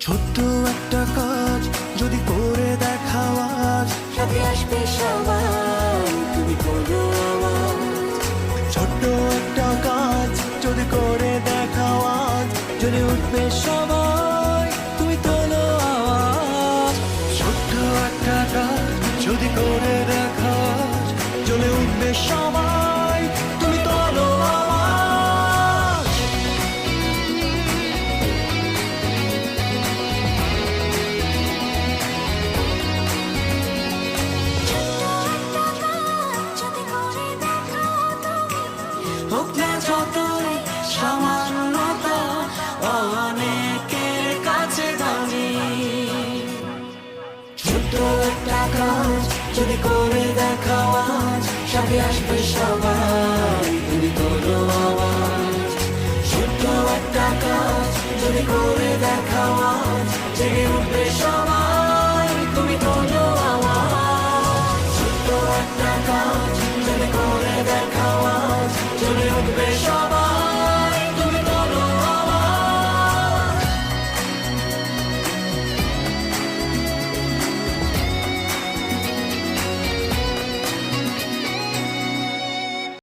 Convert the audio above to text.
ছোট্ট একটা কাজ যদি করে দেখাও আজ। সাথে আসবে সবাই তুমি করো ছোট্ট একটা কাজ যদি করে দেখাও আজ। যদি উঠবে সবাই তুমি তোলো আওয়াজ। ছোট্ট একটা কাজ যদি করে দেখাও আজ। জ্বলে উঠবে সবাই কাছে যদি করে দেখাও আজ, সাথে আসবে সবাই, তুমি তোলো আওয়াজ। একটা কাজ যদি করে দেখাও আজ, জেগে উঠবে সবাই। ছোট্ট একটা কাজ